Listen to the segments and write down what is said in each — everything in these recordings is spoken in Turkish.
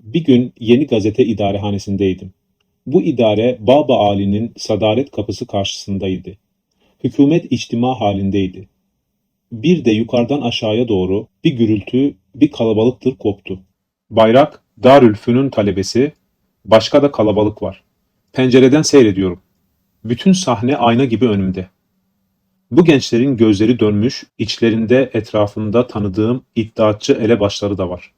Bir gün Yeni Gazete idarehanesindeydim. Bu idare Baba Ali'nin sadaret kapısı karşısındaydı. Hükümet içtima halindeydi. Bir de yukarıdan aşağıya doğru bir gürültü, bir kalabalıktır koptu. Bayrak, Darülfünun talebesi, başka da kalabalık var. Pencereden seyrediyorum. Bütün sahne ayna gibi önümde. Bu gençlerin gözleri dönmüş, içlerinde etrafında tanıdığım iddiatçı elebaşları da var.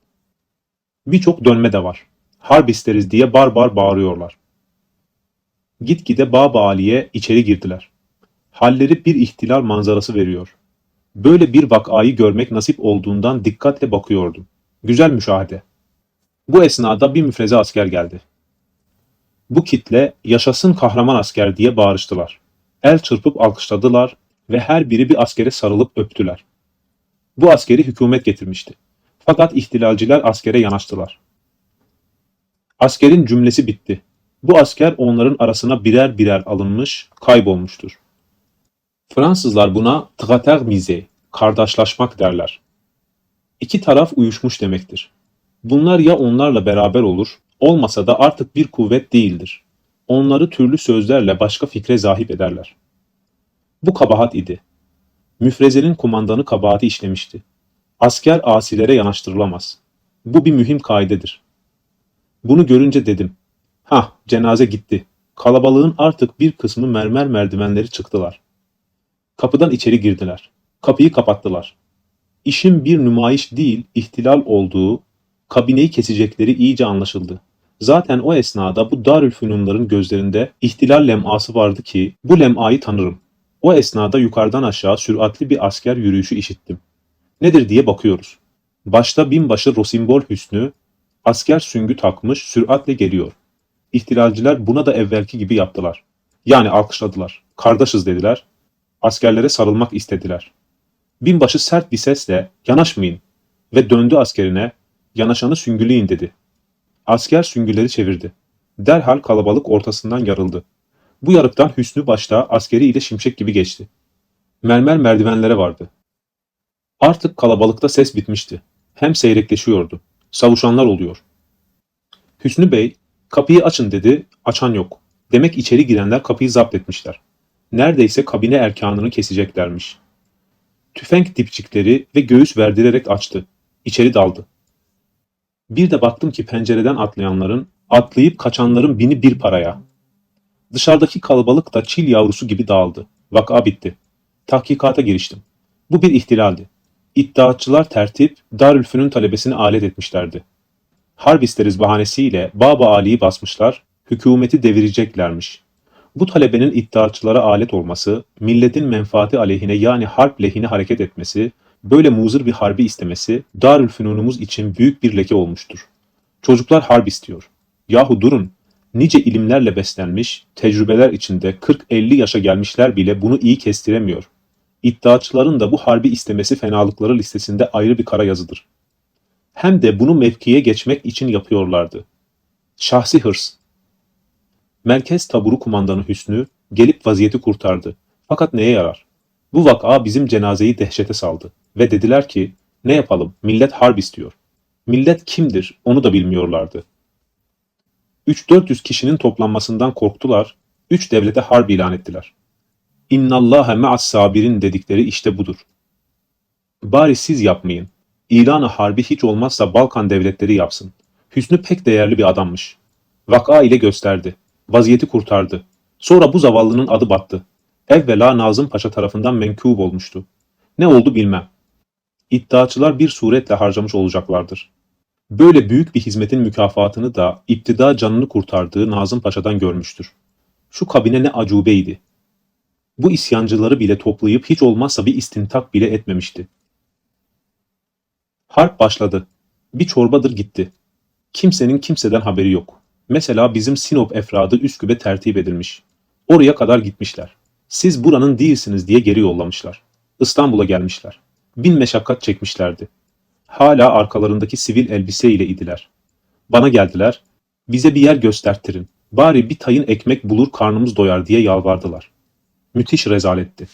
Birçok dönme de var. Harp isteriz diye bar bar bağırıyorlar. Gitgide Baba Ali'ye içeri girdiler. Halleri bir ihtilal manzarası veriyor. Böyle bir vakayı görmek nasip olduğundan dikkatle bakıyordum. Güzel müşahede. Bu esnada bir müfreze asker geldi. Bu kitle yaşasın kahraman asker diye bağırıştılar. El çırpıp alkışladılar ve her biri bir askere sarılıp öptüler. Bu askeri hükümet getirmişti. Fakat ihtilalciler askere yanaştılar. Askerin cümlesi bitti. Bu asker onların arasına birer birer alınmış, kaybolmuştur. Fransızlar buna tratermize, kardeşlaşmak derler. İki taraf uyuşmuş demektir. Bunlar ya onlarla beraber olur, olmasa da artık bir kuvvet değildir. Onları türlü sözlerle başka fikre zahip ederler. Bu kabahat idi. Müfrezenin kumandanı kabahati işlemişti. Asker asilere yanaştırılamaz. Bu bir mühim kaidedir. Bunu görünce dedim. Hah, cenaze gitti. Kalabalığın artık bir kısmı mermer merdivenleri çıktılar. Kapıdan içeri girdiler. Kapıyı kapattılar. İşin bir nümayiş değil, ihtilal olduğu, kabineyi kesecekleri iyice anlaşıldı. Zaten o esnada bu Darülfünunların gözlerinde ihtilal leması vardı ki bu lemayı tanırım. O esnada yukarıdan aşağı süratli bir asker yürüyüşü işittim. Nedir diye bakıyoruz. Başta binbaşı Rosimbol Hüsnü, asker süngü takmış süratle geliyor. İhtilalciler buna da evvelki gibi yaptılar. Yani alkışladılar. Kardeşiz dediler. Askerlere sarılmak istediler. Binbaşı sert bir sesle yanaşmayın ve döndü askerine yanaşanı süngüleyin dedi. Asker süngüleri çevirdi. Derhal kalabalık ortasından yarıldı. Bu yarıktan Hüsnü başta askeri ile şimşek gibi geçti. Mermer merdivenlere vardı. Artık kalabalıkta ses bitmişti. Hem seyrekleşiyordu. Savuşanlar oluyor. Hüsnü Bey, kapıyı açın dedi, açan yok. Demek içeri girenler kapıyı zapt etmişler. Neredeyse kabine erkanını keseceklermiş. Tüfek dipçikleri ve göğüs verdirerek açtı. İçeri daldı. Bir de baktım ki pencereden atlayanların, atlayıp kaçanların bini bir paraya. Dışarıdaki kalabalık da çil yavrusu gibi dağıldı. Vaka bitti. Tahkikata giriştim. Bu bir ihtilaldi. İddiatçılar tertip, Darülfünun talebesini alet etmişlerdi. Harp isteriz bahanesiyle Baba Ali'yi basmışlar, hükümeti devireceklermiş. Bu talebenin iddiatçılara alet olması, milletin menfaati aleyhine yani harp lehine hareket etmesi, böyle muzır bir harbi istemesi Darülfünunumuz için büyük bir leke olmuştur. Çocuklar harp istiyor. Yahu durun, nice ilimlerle beslenmiş, tecrübeler içinde 40-50 yaşa gelmişler bile bunu iyi kestiremiyor. İddiaçıların da bu harbi istemesi fenalıkları listesinde ayrı bir kara yazıdır. Hem de bunu mevkiye geçmek için yapıyorlardı. Şahsi hırs. Merkez taburu kumandanı Hüsnü gelip vaziyeti kurtardı. Fakat neye yarar? Bu vaka bizim cenazeyi dehşete saldı ve dediler ki ne yapalım millet harp istiyor. Millet kimdir onu da bilmiyorlardı. 3-400 kişinin toplanmasından korktular, üç devlete harp ilan ettiler. İnnallâhe me'as sabirin dedikleri işte budur. Bari siz yapmayın. İlanı harbi hiç olmazsa Balkan devletleri yapsın. Hüsnü pek değerli bir adammış. Vaka ile gösterdi. Vaziyeti kurtardı. Sonra bu zavallının adı battı. Evvela Nazım Paşa tarafından menkûb olmuştu. Ne oldu bilmem. İddiaçılar bir suretle harcamış olacaklardır. Böyle büyük bir hizmetin mükafatını da iptida canını kurtardığı Nazım Paşa'dan görmüştür. Şu kabine ne acubeydi. Bu isyancıları bile toplayıp hiç olmazsa bir istintak bile etmemişti. Harp başladı. Bir çorbadır gitti. Kimsenin kimseden haberi yok. Mesela bizim Sinop efradı Üsküp'e tertip edilmiş. Oraya kadar gitmişler. Siz buranın değilsiniz diye geri yollamışlar. İstanbul'a gelmişler. Bin meşakkat çekmişlerdi. Hala arkalarındaki sivil elbise ile idiler. Bana geldiler. Bize bir yer gösterttirin. Bari bir tayın ekmek bulur karnımız doyar diye yalvardılar. Müthiş rezaletti.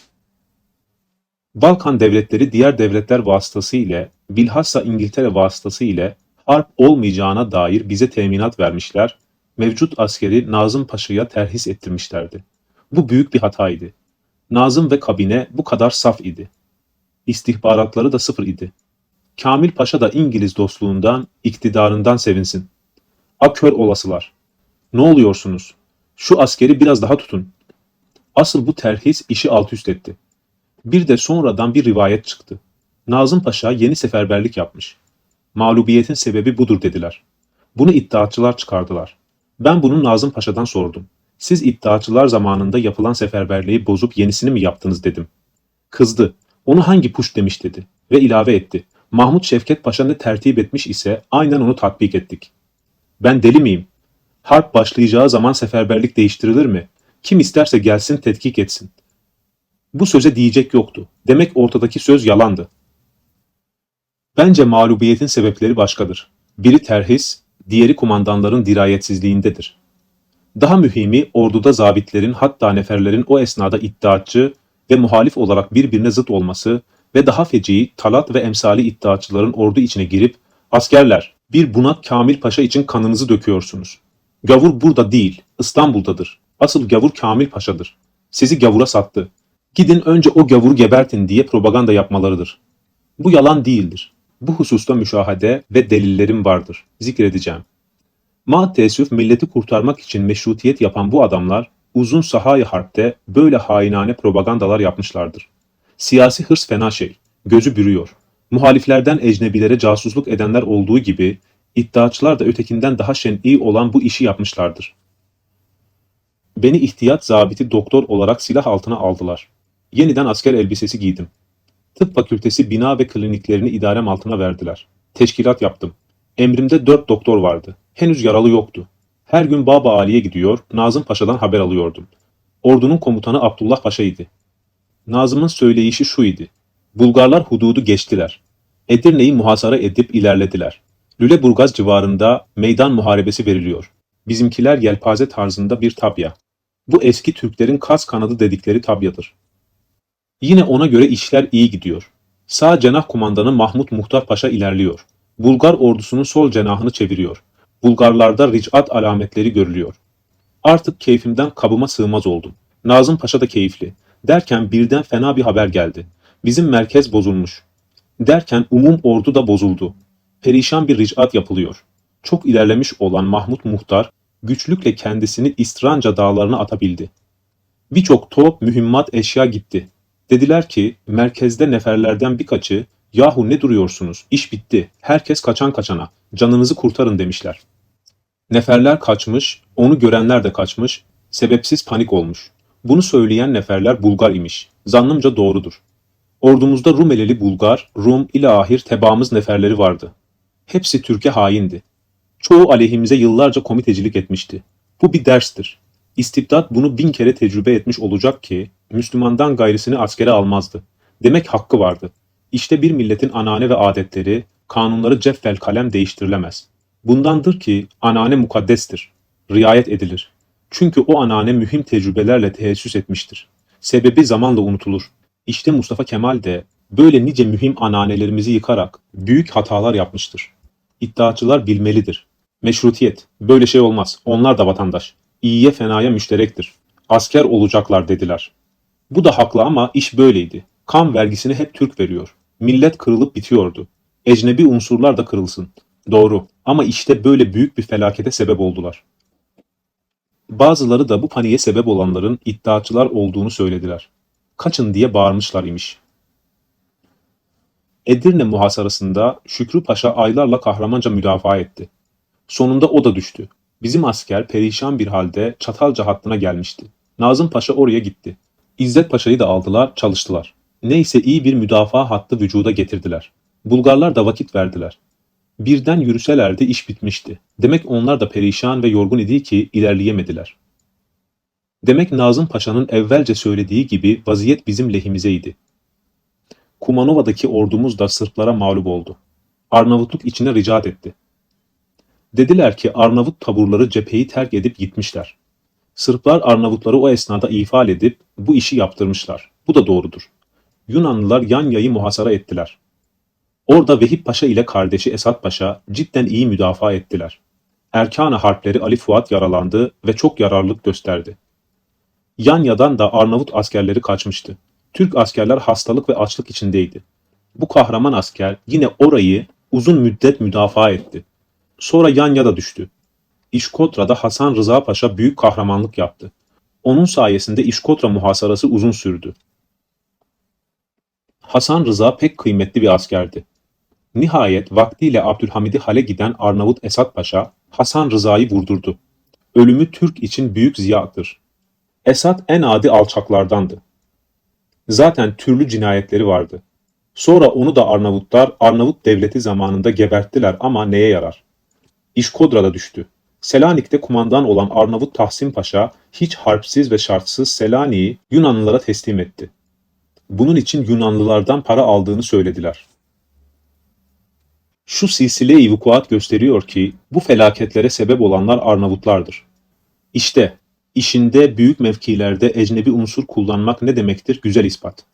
Balkan devletleri diğer devletler vasıtası ile bilhassa İngiltere vasıtası ile harp olmayacağına dair bize teminat vermişler, mevcut askeri Nazım Paşa'ya terhis ettirmişlerdi. Bu büyük bir hataydı. Nazım ve kabine bu kadar saf idi. İstihbaratları da sıfır idi. Kamil Paşa da İngiliz dostluğundan, iktidarından sevinsin. A kör olasılar. Ne oluyorsunuz? Şu askeri biraz daha tutun. Asıl bu terhis işi alt üst etti. Bir de sonradan bir rivayet çıktı. Nazım Paşa yeni seferberlik yapmış. Mağlubiyetin sebebi budur dediler. Bunu iddiatçılar çıkardılar. Ben bunu Nazım Paşa'dan sordum. Siz iddiatçılar zamanında yapılan seferberliği bozup yenisini mi yaptınız dedim. Kızdı. Onu hangi puş demiş dedi. Ve ilave etti. Mahmut Şevket Paşa ne tertip etmiş ise aynen onu tatbik ettik. Ben deli miyim? Harp başlayacağı zaman seferberlik değiştirilir mi? Kim isterse gelsin tetkik etsin. Bu söze diyecek yoktu. Demek ortadaki söz yalandı. Bence mağlubiyetin sebepleri başkadır. Biri terhis, diğeri kumandanların dirayetsizliğindedir. Daha mühimi orduda zabitlerin hatta neferlerin o esnada iddiatçı ve muhalif olarak birbirine zıt olması ve daha feci Talat ve emsali iddiatçıların ordu içine girip askerler bir bunak Kamil Paşa için kanınızı döküyorsunuz. Gavur burada değil, İstanbul'dadır. Asıl gavur Kamil Paşa'dır. Sizi gavura sattı. Gidin önce o gavuru gebertin diye propaganda yapmalarıdır. Bu yalan değildir. Bu hususta müşahede ve delillerim vardır. Zikredeceğim. Ma teessüf milleti kurtarmak için meşrutiyet yapan bu adamlar uzun sahayı harpte böyle hainane propagandalar yapmışlardır. Siyasi hırs fena şey. Gözü bürüyor. Muhaliflerden ecnebilere casusluk edenler olduğu gibi iddiaçılar da ötekinden daha şen'i olan bu işi yapmışlardır. Beni ihtiyat zabiti doktor olarak silah altına aldılar. Yeniden asker elbisesi giydim. Tıp fakültesi bina ve kliniklerini idarem altına verdiler. Teşkilat yaptım. Emrimde dört doktor vardı. Henüz yaralı yoktu. Her gün Baba Ali'ye gidiyor, Nazım Paşa'dan haber alıyordum. Ordunun komutanı Abdullah Paşa idi. Nazım'ın söyleyişi şu idi. Bulgarlar hududu geçtiler. Edirne'yi muhasara edip ilerlediler. Lüleburgaz civarında meydan muharebesi veriliyor. Bizimkiler yelpaze tarzında bir tabya. Bu eski Türklerin kas kanadı dedikleri tabyadır. Yine ona göre işler iyi gidiyor. Sağ cenah kumandanı Mahmut Muhtar Paşa ilerliyor. Bulgar ordusunun sol cenahını çeviriyor. Bulgarlarda ricat alametleri görülüyor. Artık keyfimden kabıma sığmaz oldum. Nazım Paşa da keyifli. Derken birden fena bir haber geldi. Bizim merkez bozulmuş. Derken umum ordu da bozuldu. Perişan bir ricat yapılıyor. Çok ilerlemiş olan Mahmut Muhtar güçlükle kendisini İstranca dağlarına atabildi. Birçok top, mühimmat, eşya gitti. Dediler ki merkezde neferlerden birkaçı yahu ne duruyorsunuz iş bitti herkes kaçan kaçana canınızı kurtarın demişler. Neferler kaçmış onu görenler de kaçmış sebepsiz panik olmuş. Bunu söyleyen neferler Bulgar imiş. Zannımca doğrudur. Ordumuzda Rumeleli Bulgar, Rum ile ahir tebaamız neferleri vardı. Hepsi Türkiye haindi. Çoğu aleyhimize yıllarca komitecilik etmişti. Bu bir derstir. İstibdat bunu bin kere tecrübe etmiş olacak ki Müslümandan gayrısını askere almazdı. Demek hakkı vardı. İşte bir milletin anane ve adetleri, kanunları ceffel kalem değiştirilemez. Bundandır ki anane mukaddestir. Riayet edilir. Çünkü o anane mühim tecrübelerle teessüs etmiştir. Sebebi zamanla unutulur. İşte Mustafa Kemal de böyle nice mühim ananelerimizi yıkarak büyük hatalar yapmıştır. İddiaçılar bilmelidir. Meşrutiyet, böyle şey olmaz. Onlar da vatandaş. İyiye fenaya müşterektir. Asker olacaklar dediler. Bu da haklı ama iş böyleydi. Kan vergisini hep Türk veriyor. Millet kırılıp bitiyordu. Ecnebi unsurlar da kırılsın. Doğru ama işte böyle büyük bir felakete sebep oldular. Bazıları da bu paniğe sebep olanların iddiaçılar olduğunu söylediler. Kaçın diye bağırmışlar imiş. Edirne muhasarasında Şükrü Paşa aylarla kahramanca müdafaa etti. Sonunda o da düştü. Bizim asker perişan bir halde Çatalca hattına gelmişti. Nazım Paşa oraya gitti. İzzet Paşa'yı da aldılar, çalıştılar. Neyse iyi bir müdafaa hattı vücuda getirdiler. Bulgarlar da vakit verdiler. Birden yürüselerdi iş bitmişti. Demek onlar da perişan ve yorgun idi ki ilerleyemediler. Demek Nazım Paşa'nın evvelce söylediği gibi vaziyet bizim lehimizeydi. Kumanova'daki ordumuz da Sırplara mağlup oldu. Arnavutluk içine ricat etti. Dediler ki Arnavut taburları cepheyi terk edip gitmişler. Sırplar Arnavutları o esnada ifade edip bu işi yaptırmışlar. Bu da doğrudur. Yunanlılar Yanya'yı muhasara ettiler. Orada Vehip Paşa ile kardeşi Esat Paşa cidden iyi müdafaa ettiler. Erkan-ı harpleri Ali Fuat yaralandı ve çok yararlılık gösterdi. Yanya'dan da Arnavut askerleri kaçmıştı. Türk askerler hastalık ve açlık içindeydi. Bu kahraman asker yine orayı uzun müddet müdafaa etti. Sonra Yanya'da düştü. İşkotra'da Hasan Rıza Paşa büyük kahramanlık yaptı. Onun sayesinde İşkotra muhasarası uzun sürdü. Hasan Rıza pek kıymetli bir askerdi. Nihayet vaktiyle Abdülhamid'i hale giden Arnavut Esat Paşa, Hasan Rıza'yı vurdurdu. Ölümü Türk için büyük ziyadır. Esat en adi alçaklardandı. Zaten türlü cinayetleri vardı. Sonra onu da Arnavutlar Arnavut devleti zamanında geberttiler ama neye yarar? İşkodra'da düştü. Selanik'te kumandan olan Arnavut Tahsin Paşa hiç harpsiz ve şartsız Selanik'i Yunanlılara teslim etti. Bunun için Yunanlılardan para aldığını söylediler. Şu silsile-i gösteriyor ki bu felaketlere sebep olanlar Arnavutlardır. İşte işinde büyük mevkilerde ecnebi unsur kullanmak ne demektir güzel ispat.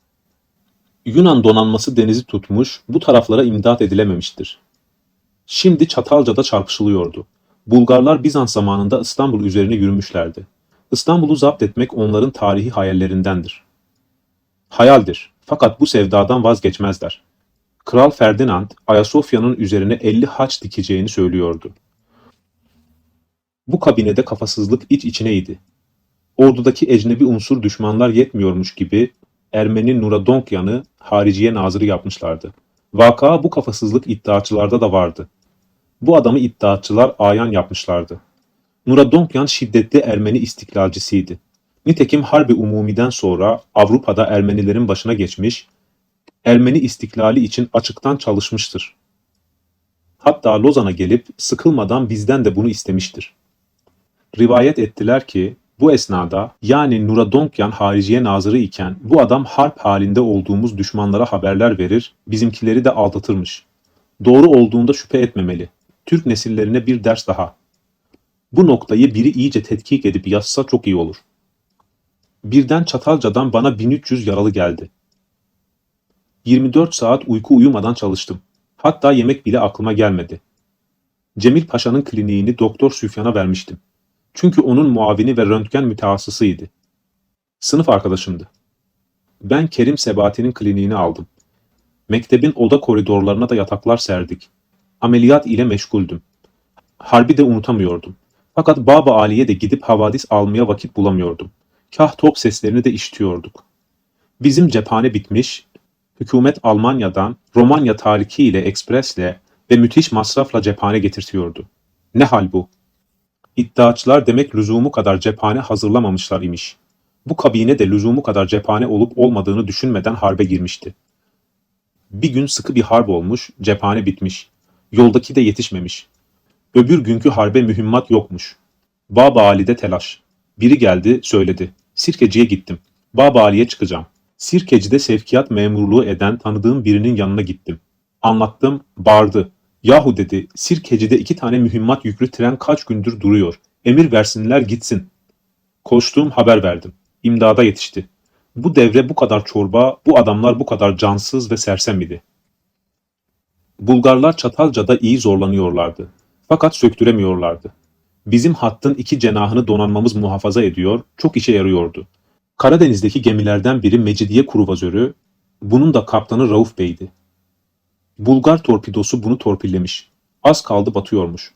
Yunan donanması denizi tutmuş, bu taraflara imdat edilememiştir. Şimdi Çatalca'da çarpışılıyordu. Bulgarlar Bizans zamanında İstanbul üzerine yürümüşlerdi. İstanbul'u zapt etmek onların tarihi hayallerindendir. Hayaldir. Fakat bu sevdadan vazgeçmezler. Kral Ferdinand, Ayasofya'nın üzerine 50 haç dikeceğini söylüyordu. Bu kabinede kafasızlık iç içineydi. Ordudaki ecnebi unsur düşmanlar yetmiyormuş gibi Ermeni Nuradonyan'ı hariciye nazırı yapmışlardı. Vaka bu kafasızlık iddiaçılarda da vardı. Bu adamı iddiaçılar ayan yapmışlardı. Nuradonyan şiddetli Ermeni istiklalcisiydi. Nitekim Harbi Umumi'den sonra Avrupa'da Ermenilerin başına geçmiş, Ermeni istiklali için açıktan çalışmıştır. Hatta Lozan'a gelip sıkılmadan bizden de bunu istemiştir. Rivayet ettiler ki bu esnada yani Nuradonyan hariciye nazırı iken bu adam harp halinde olduğumuz düşmanlara haberler verir, bizimkileri de aldatırmış. Doğru olduğunda şüphe etmemeli. Türk nesillerine bir ders daha. Bu noktayı biri iyice tetkik edip yazsa çok iyi olur. Birden Çatalca'dan bana 1300 yaralı geldi. 24 saat uyku uyumadan çalıştım. Hatta yemek bile aklıma gelmedi. Cemil Paşa'nın kliniğini Doktor Süfyan'a vermiştim. Çünkü onun muavini ve röntgen mütehassısıydı. Sınıf arkadaşımdı. Ben Kerim Sebati'nin kliniğini aldım. Mektebin oda koridorlarına da yataklar serdik. Ameliyat ile meşguldüm. Harbi de unutamıyordum. Fakat Baba Ali'ye de gidip havadis almaya vakit bulamıyordum. Kah top seslerini de işitiyorduk. Bizim cephane bitmiş, hükümet Almanya'dan Romanya tariki ile ekspresle ve müthiş masrafla cephane getirtiyordu. Ne hal bu? İddiaçılar demek lüzumu kadar cephane hazırlamamışlar imiş. Bu kabine de lüzumu kadar cephane olup olmadığını düşünmeden harbe girmişti. Bir gün sıkı bir harp olmuş, cephane bitmiş. Yoldaki de yetişmemiş. Öbür günkü harbe mühimmat yokmuş. Baba Ali'de telaş. Biri geldi, söyledi. Sirkeci'ye gittim. Baba Ali'ye çıkacağım. Sirkeci'de sevkiyat memurluğu eden tanıdığım birinin yanına gittim. Anlattım, bağırdı. Yahu dedi, Sirkeci'de iki tane mühimmat yüklü tren kaç gündür duruyor. Emir versinler gitsin. Koştum, haber verdim. İmdada yetişti. Bu devre bu kadar çorba, bu adamlar bu kadar cansız ve sersem idi. Bulgarlar Çatalca'da iyi zorlanıyorlardı. Fakat söktüremiyorlardı. Bizim hattın iki cenahını donanmamız muhafaza ediyor, çok işe yarıyordu. Karadeniz'deki gemilerden biri Mecidiye Kruvazörü, bunun da kaptanı Rauf Bey'di. Bulgar torpidosu bunu torpillemiş. Az kaldı batıyormuş.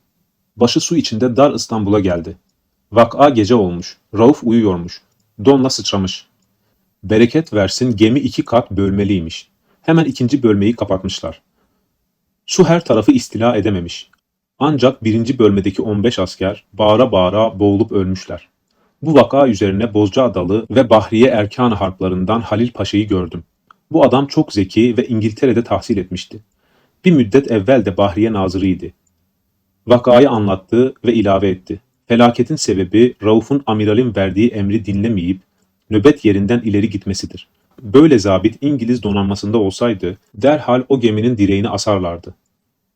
Başı su içinde dar İstanbul'a geldi. Vak'a gece olmuş. Rauf uyuyormuş. Donla sıçramış. Bereket versin gemi iki kat bölmeliymiş. Hemen ikinci bölmeyi kapatmışlar. Su her tarafı istila edememiş. Ancak birinci bölmedeki 15 asker bağıra bağıra boğulup ölmüşler. Bu vaka üzerine Bozcaadalı ve Bahriye Erkan harplarından Halil Paşa'yı gördüm. Bu adam çok zeki ve İngiltere'de tahsil etmişti. Bir müddet evvel de Bahriye Nazırıydı. Vakayı anlattı ve ilave etti. Felaketin sebebi Rauf'un amiralin verdiği emri dinlemeyip nöbet yerinden ileri gitmesidir. Böyle zabit İngiliz donanmasında olsaydı derhal o geminin direğini asarlardı.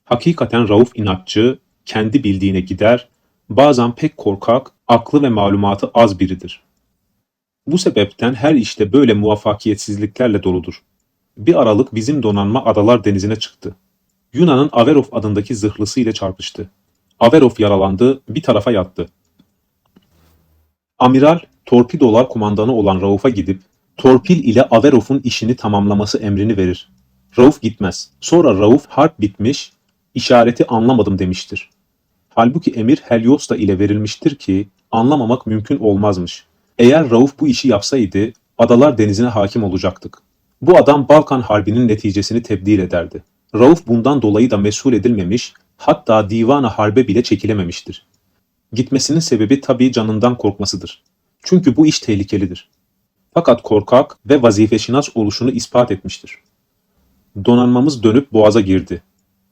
Hakikaten Rauf inatçı, kendi bildiğine gider, bazen pek korkak, aklı ve malumatı az biridir. Bu sebepten her işte böyle muvaffakiyetsizliklerle doludur. Bir aralık bizim donanma Adalar Denizi'ne çıktı. Yunan'ın Averov adındaki zırhlısı ile çarpıştı. Averov yaralandı, bir tarafa yattı. Amiral, torpidolar kumandanı olan Rauf'a gidip, torpil ile Averov'un işini tamamlaması emrini verir. Rauf gitmez. Sonra Rauf harp bitmiş, işareti anlamadım demiştir. Halbuki emir Heliosta ile verilmiştir ki anlamamak mümkün olmazmış. Eğer Rauf bu işi yapsaydı adalar denizine hakim olacaktık. Bu adam Balkan Harbi'nin neticesini tebdil ederdi. Rauf bundan dolayı da mesul edilmemiş, hatta divana harbe bile çekilememiştir. Gitmesinin sebebi tabii canından korkmasıdır. Çünkü bu iş tehlikelidir. Fakat korkak ve vazifeşinas oluşunu ispat etmiştir. Donanmamız dönüp boğaza girdi.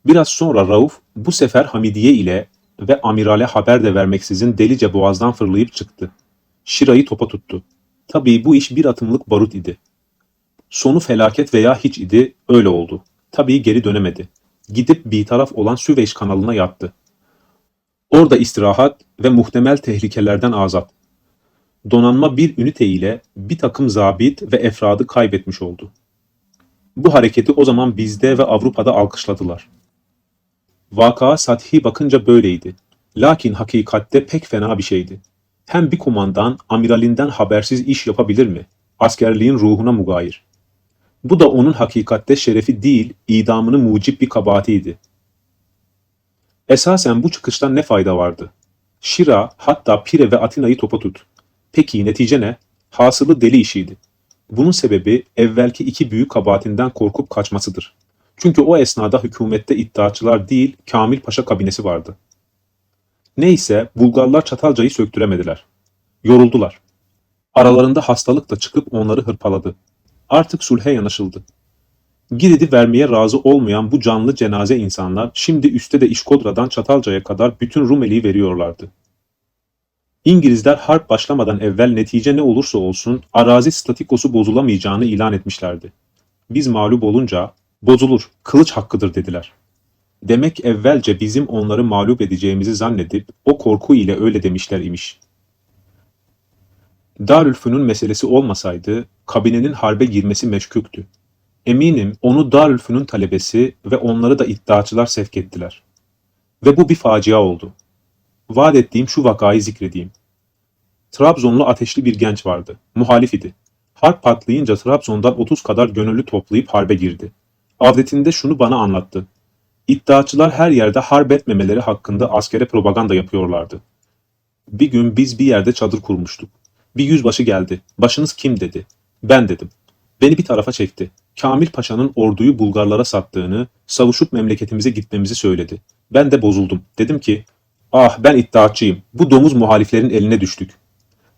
Biraz sonra Rauf bu sefer Hamidiye ile ve amirale haber de vermeksizin delice boğazdan fırlayıp çıktı. Şira'yı topa tuttu. Tabii bu iş bir atımlık barut idi. Sonu felaket veya hiç idi, öyle oldu. Tabii geri dönemedi. Gidip bir taraf olan Süveyş kanalına yattı. Orada istirahat ve muhtemel tehlikelerden azat. Donanma bir ünite ile bir takım zabit ve efradı kaybetmiş oldu. Bu hareketi o zaman bizde ve Avrupa'da alkışladılar. Vaka sathi bakınca böyleydi. Lakin hakikatte pek fena bir şeydi. Hem bir kumandan amiralinden habersiz iş yapabilir mi? Askerliğin ruhuna mugayir. Bu da onun hakikatte şerefi değil, idamını mucip bir kabahatiydi. Esasen bu çıkıştan ne fayda vardı? Şira, hatta Pire ve Atina'yı topa tut. Peki netice ne? Hasılı deli işiydi. Bunun sebebi evvelki iki büyük kabahatinden korkup kaçmasıdır. Çünkü o esnada hükümette iddiaçılar değil, Kamil Paşa kabinesi vardı. Neyse Bulgarlar Çatalca'yı söktüremediler. Yoruldular. Aralarında hastalık da çıkıp onları hırpaladı. Artık sulhe yanaşıldı. Girit'i vermeye razı olmayan bu canlı cenaze insanlar şimdi üstte de İşkodra'dan Çatalca'ya kadar bütün Rumeli'yi veriyorlardı. İngilizler harp başlamadan evvel netice ne olursa olsun arazi statikosu bozulamayacağını ilan etmişlerdi. Biz mağlup olunca bozulur, kılıç hakkıdır dediler. Demek evvelce bizim onları mağlup edeceğimizi zannedip o korku ile öyle demişler imiş. Darülfünun meselesi olmasaydı kabinenin harbe girmesi meşküktü. Eminim onu Darülfünun talebesi ve onları da iddiaçılar sevk ettiler. Ve bu bir facia oldu. Vaat ettiğim şu vakayı zikredeyim. Trabzonlu ateşli bir genç vardı. Muhalif idi. Harp patlayınca Trabzon'dan 30 kadar gönüllü toplayıp harbe girdi. Avdetinde şunu bana anlattı. İddiaçılar her yerde harp etmemeleri hakkında askere propaganda yapıyorlardı. Bir gün biz bir yerde çadır kurmuştuk. Bir yüzbaşı geldi. Başınız kim dedi. Ben dedim. Beni bir tarafa çekti. Kamil Paşa'nın orduyu Bulgarlara sattığını, savuşup memleketimize gitmemizi söyledi. Ben de bozuldum. Dedim ki, ah ben iddiaçıyım. Bu domuz muhaliflerin eline düştük.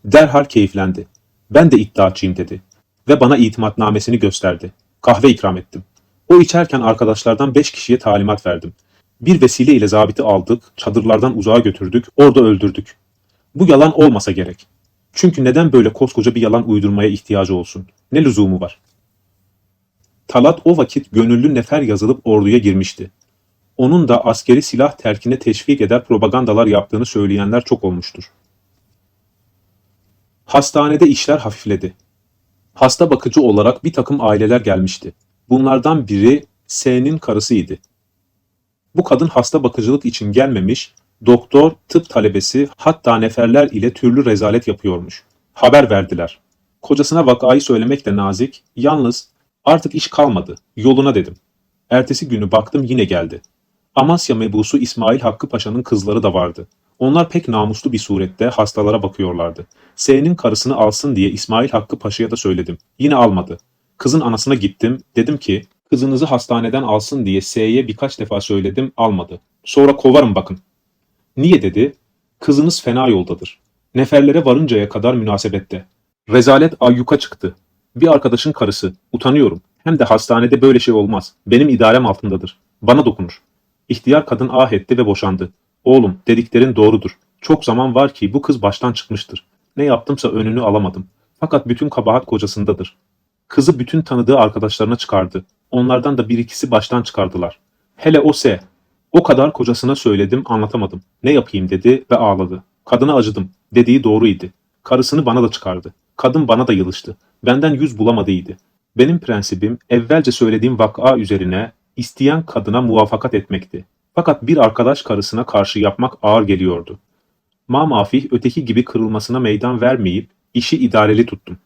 Derhal keyiflendi. Ben de iddiaçıyım dedi. Ve bana itimatnamesini gösterdi. Kahve ikram ettim. O içerken arkadaşlardan beş kişiye talimat verdim. Bir vesile ile zabiti aldık, çadırlardan uzağa götürdük, orada öldürdük. Bu yalan olmasa gerek. Çünkü neden böyle koskoca bir yalan uydurmaya ihtiyacı olsun? Ne lüzumu var? Talat o vakit gönüllü nefer yazılıp orduya girmişti. Onun da askeri silah terkine teşvik eder propagandalar yaptığını söyleyenler çok olmuştur. Hastanede işler hafifledi. Hasta bakıcı olarak bir takım aileler gelmişti. Bunlardan biri S'nin karısıydı. Bu kadın hasta bakıcılık için gelmemiş, doktor, tıp talebesi hatta neferler ile türlü rezalet yapıyormuş. Haber verdiler. Kocasına vakayı söylemek de nazik, yalnız artık iş kalmadı, yoluna dedim. Ertesi günü baktım yine geldi. Amasya mebusu İsmail Hakkı Paşa'nın kızları da vardı. Onlar pek namuslu bir surette hastalara bakıyorlardı. S'nin karısını alsın diye İsmail Hakkı Paşa'ya da söyledim. Yine almadı. Kızın anasına gittim. Dedim ki kızınızı hastaneden alsın diye S'ye birkaç defa söyledim almadı. Sonra kovarım bakın. Niye dedi? Kızınız fena yoldadır. Neferlere varıncaya kadar münasebette. Rezalet ayyuka çıktı. Bir arkadaşın karısı. Utanıyorum. Hem de hastanede böyle şey olmaz. Benim idarem altındadır. Bana dokunur. İhtiyar kadın ah etti ve boşandı. Oğlum dediklerin doğrudur. Çok zaman var ki bu kız baştan çıkmıştır. Ne yaptımsa önünü alamadım. Fakat bütün kabahat kocasındadır. Kızı bütün tanıdığı arkadaşlarına çıkardı. Onlardan da bir ikisi baştan çıkardılar. Hele o se. O kadar kocasına söyledim anlatamadım. Ne yapayım dedi ve ağladı. Kadına acıdım. Dediği doğruydu. Karısını bana da çıkardı. Kadın bana da yılıştı. Benden yüz bulamadıydı. Benim prensibim evvelce söylediğim vaka üzerine isteyen kadına muvaffakat etmekti. Fakat bir arkadaş karısına karşı yapmak ağır geliyordu. Mamafih öteki gibi kırılmasına meydan vermeyip işi idareli tuttum.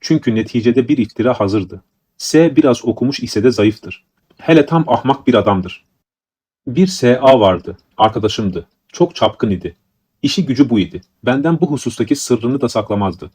Çünkü neticede bir iftira hazırdı. S biraz okumuş ise de zayıftır. Hele tam ahmak bir adamdır. Bir S.A. vardı, arkadaşımdı. Çok çapkın idi. İşi gücü bu idi. Benden bu husustaki sırrını da saklamazdı.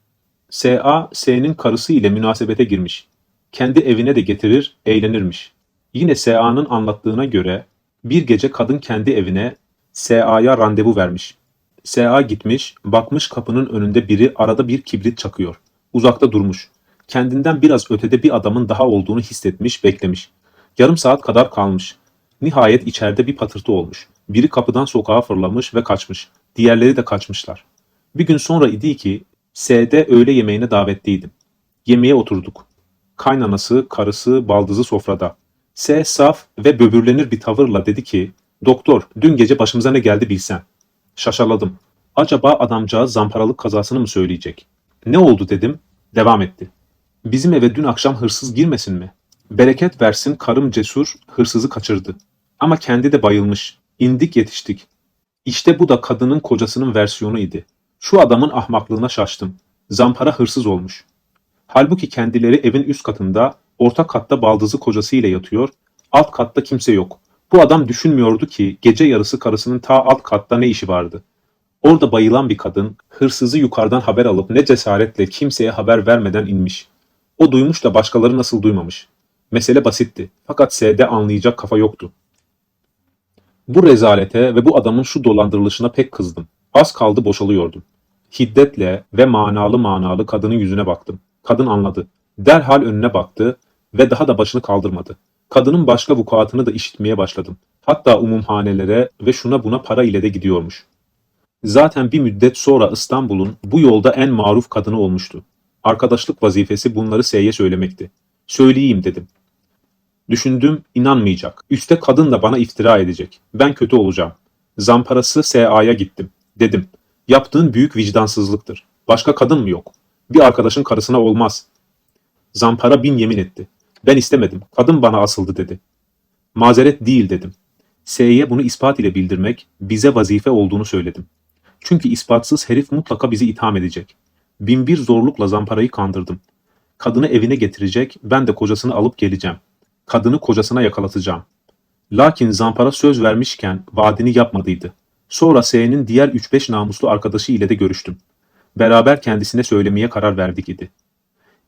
S.A. S'nin karısı ile münasebete girmiş. Kendi evine de getirir, eğlenirmiş. Yine S.A.'nın anlattığına göre bir gece kadın kendi evine S.A.'ya randevu vermiş. S.A. gitmiş, bakmış kapının önünde biri arada bir kibrit çakıyor. Uzakta durmuş. Kendinden biraz ötede bir adamın daha olduğunu hissetmiş, beklemiş. Yarım saat kadar kalmış. Nihayet içeride bir patırtı olmuş. Biri kapıdan sokağa fırlamış ve kaçmış. Diğerleri de kaçmışlar. Bir gün sonra idi ki S'de öğle yemeğine davetliydim. Yemeğe oturduk. Kaynanası, karısı, baldızı sofrada. S saf ve böbürlenir bir tavırla dedi ki, Doktor, dün gece başımıza ne geldi bilsen. Şaşaladım. Acaba adamcağız zamparalık kazasını mı söyleyecek? Ne oldu dedim. Devam etti. Bizim eve dün akşam hırsız girmesin mi? Bereket versin karım cesur hırsızı kaçırdı. Ama kendi de bayılmış. İndik yetiştik. İşte bu da kadının kocasının versiyonu idi. Şu adamın ahmaklığına şaştım. Zampara hırsız olmuş. Halbuki kendileri evin üst katında, orta katta baldızı kocasıyla yatıyor, alt katta kimse yok. Bu adam düşünmüyordu ki gece yarısı karısının ta alt katta ne işi vardı. Orada bayılan bir kadın, hırsızı yukarıdan haber alıp ne cesaretle kimseye haber vermeden inmiş. O duymuş da başkaları nasıl duymamış. Mesele basitti. Fakat S'de anlayacak kafa yoktu. Bu rezalete ve bu adamın şu dolandırılışına pek kızdım. Az kaldı boşalıyordum. Hiddetle ve manalı manalı kadının yüzüne baktım. Kadın anladı. Derhal önüne baktı ve daha da başını kaldırmadı. Kadının başka vukuatını da işitmeye başladım. Hatta umumhanelere ve şuna buna para ile de gidiyormuş. Zaten bir müddet sonra İstanbul'un bu yolda en maruf kadını olmuştu. Arkadaşlık vazifesi bunları S'ye söylemekti. Söyleyeyim dedim. Düşündüm, inanmayacak. Üste kadın da bana iftira edecek. Ben kötü olacağım. Zamparası S.A.'ya gittim. Dedim, yaptığın büyük vicdansızlıktır. Başka kadın mı yok? Bir arkadaşın karısına olmaz. Zampara bin yemin etti. Ben istemedim. Kadın bana asıldı dedi. Mazeret değil dedim. S'ye bunu ispat ile bildirmek bize vazife olduğunu söyledim. Çünkü ispatsız herif mutlaka bizi itham edecek. Binbir zorlukla zamparayı kandırdım. Kadını evine getirecek, ben de kocasını alıp geleceğim. Kadını kocasına yakalatacağım. Lakin zampara söz vermişken vaadini yapmadıydı. Sonra S'nin diğer 3-5 namuslu arkadaşı ile de görüştüm. Beraber kendisine söylemeye karar verdik idi.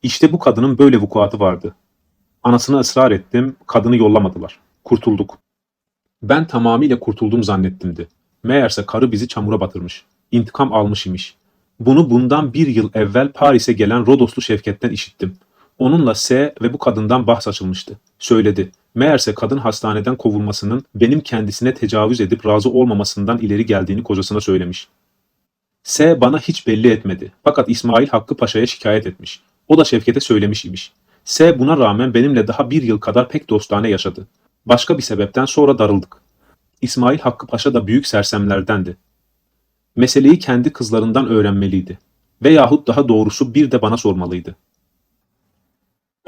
İşte bu kadının böyle vukuatı vardı. Anasına ısrar ettim, kadını yollamadılar. Kurtulduk. Ben tamamıyla kurtuldum zannettimdi. Meğerse karı bizi çamura batırmış. İntikam almış imiş. Bunu bundan bir yıl evvel Paris'e gelen Rodoslu Şevket'ten işittim. Onunla S ve bu kadından bahs açılmıştı. Söyledi. Meğerse kadın hastaneden kovulmasının benim kendisine tecavüz edip razı olmamasından ileri geldiğini kocasına söylemiş. S bana hiç belli etmedi. Fakat İsmail Hakkı Paşa'ya şikayet etmiş. O da Şevket'e söylemiş imiş. S buna rağmen benimle daha bir yıl kadar pek dostane yaşadı. Başka bir sebepten sonra darıldık. İsmail Hakkı Paşa da büyük sersemlerdendi. Meseleyi kendi kızlarından öğrenmeliydi. Veyahut daha doğrusu bir de bana sormalıydı.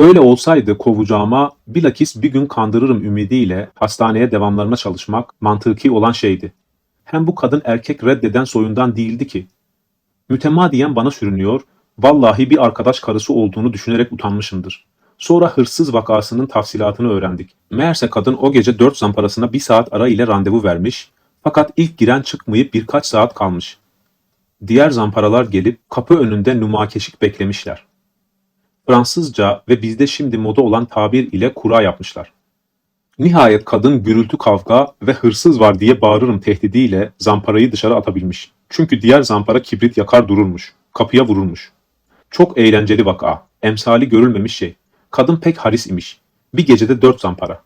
Öyle olsaydı kovacağıma bilakis bir gün kandırırım ümidiyle hastaneye devamlarına çalışmak mantıki olan şeydi. Hem bu kadın erkek reddeden soyundan değildi ki. Mütemadiyen bana sürünüyor, vallahi bir arkadaş karısı olduğunu düşünerek utanmışımdır. Sonra hırsız vakasının tafsilatını öğrendik. Meğerse kadın o gece dört zamparasına bir saat ara ile randevu vermiş, fakat ilk giren çıkmayıp birkaç saat kalmış. Diğer zamparalar gelip kapı önünde numakeşik beklemişler. Fransızca ve bizde şimdi moda olan tabir ile kura yapmışlar. Nihayet kadın gürültü kavga ve hırsız var diye bağırırım tehdidiyle zamparayı dışarı atabilmiş. Çünkü diğer zampara kibrit yakar dururmuş. Kapıya vurulmuş. Çok eğlenceli vaka. Emsali görülmemiş şey. Kadın pek haris imiş. Bir gecede dört zampara.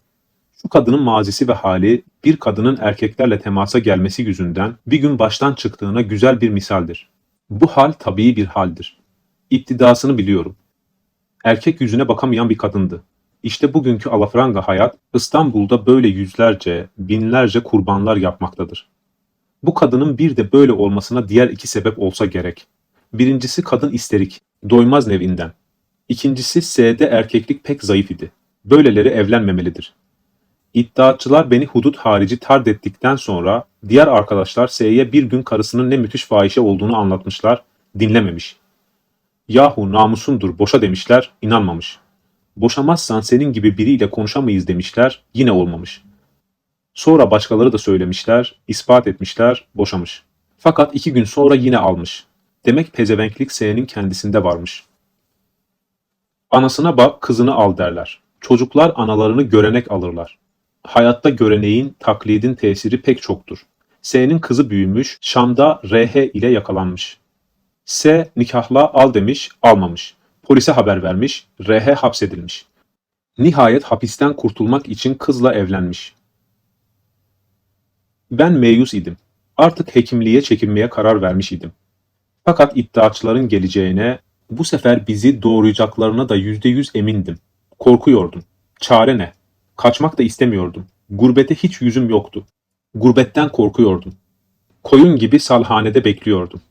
Şu kadının mazisi ve hali bir kadının erkeklerle temasa gelmesi yüzünden bir gün baştan çıktığına güzel bir misaldir. Bu hal tabii bir haldir. İptidasını biliyorum. Erkek yüzüne bakamayan bir kadındı. İşte bugünkü alafranga hayat İstanbul'da böyle yüzlerce, binlerce kurbanlar yapmaktadır. Bu kadının bir de böyle olmasına diğer iki sebep olsa gerek. Birincisi kadın isterik, doymaz nevinden. İkincisi S'de erkeklik pek zayıf idi. Böyleleri evlenmemelidir. İddiaçılar beni hudut harici tard ettikten sonra diğer arkadaşlar S'ye bir gün karısının ne müthiş fahişe olduğunu anlatmışlar, dinlememiş. Yahu namusundur boşa demişler, inanmamış. Boşamazsan senin gibi biriyle konuşamayız demişler, yine olmamış. Sonra başkaları da söylemişler, ispat etmişler, boşamış. Fakat iki gün sonra yine almış. Demek pezevenklik S'nin kendisinde varmış. Anasına bak, kızını al derler. Çocuklar analarını görenek alırlar. Hayatta göreneğin, taklidin tesiri pek çoktur. S'nin kızı büyümüş, Şam'da RH ile yakalanmış. S nikahla al demiş, almamış. Polise haber vermiş, RH hapsedilmiş. Nihayet hapisten kurtulmak için kızla evlenmiş. Ben meyus idim. Artık hekimliğe çekilmeye karar vermiş idim. Fakat iddiaçıların geleceğine, bu sefer bizi doğrayacaklarına da yüzde yüz emindim. Korkuyordum. Çare ne? Kaçmak da istemiyordum. Gurbete hiç yüzüm yoktu. Gurbetten korkuyordum. Koyun gibi salhanede bekliyordum.